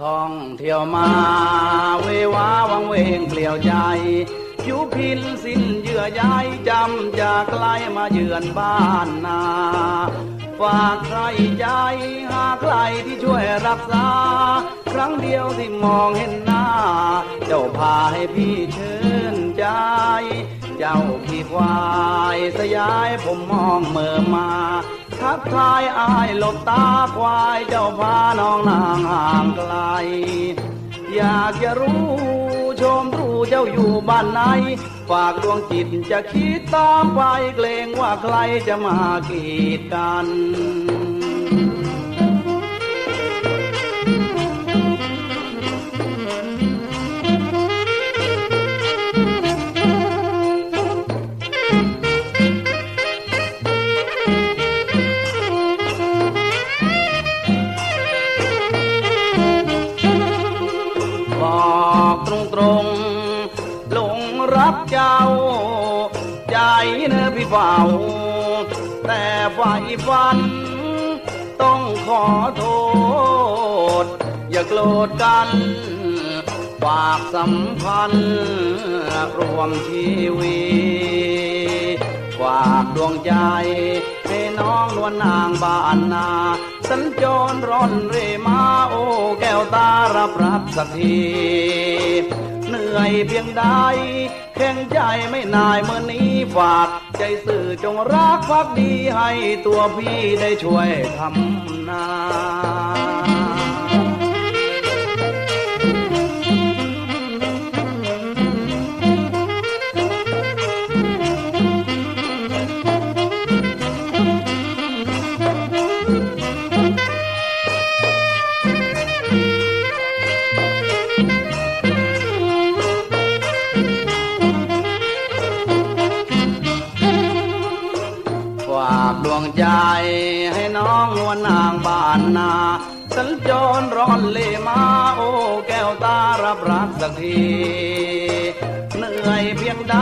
ท่องเที่ยวมาเววาวังเวงเปลี่ยวใจผิวพินสิ้นเยื่อใยจำจากไกลมาเยือนบ้านนา ฝากใครใจ หาใครที่ช่วยรักษา ครั้งเดียวที่มองเห็นหน้า เจ้าพาให้พี่เชิญใจ เจ้าขี่ควายสยายผมมองเมื่อมาทักทายอายหลบตาควายเจ้าพาน้องนางห่างไกล อยากจะรู้ ชมรู้เจ้าอยู่บ้านไหน ฝากดวงจิตจะคิดตามไปเกรงว่าใครจะมากีดกัน ตรงหลงรักเจ้า ใจเนื้อพี่เฝ้าแต่ฝ่ายฝัน ต้องขอโทษ อย่าโกรธกันฝากสัมพันธ์รวมชีวิตฝากดวงใจให้น้องนวลนางบ้านนา สัญจรร่อนเรมา รับรักสักทีเหนื่อยเพียงใดแข็งใจไม่นายเมื่อนี้ฝากใจสื่อจงรักพักดีให้ตัวพี่ได้ช่วยทำนาากดวงใจ ให้น้องนวลนางบ้านนาสัญจรร้อนเลมาโอ้แก้วตารับรักสักทีเหนื่อยเพียงใด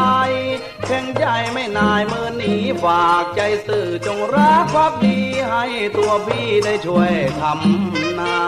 แข็งใจไม่นายมือหนีฝากใจสื่อจงรักพักดีให้ตัวพี่ได้ช่วยทำนา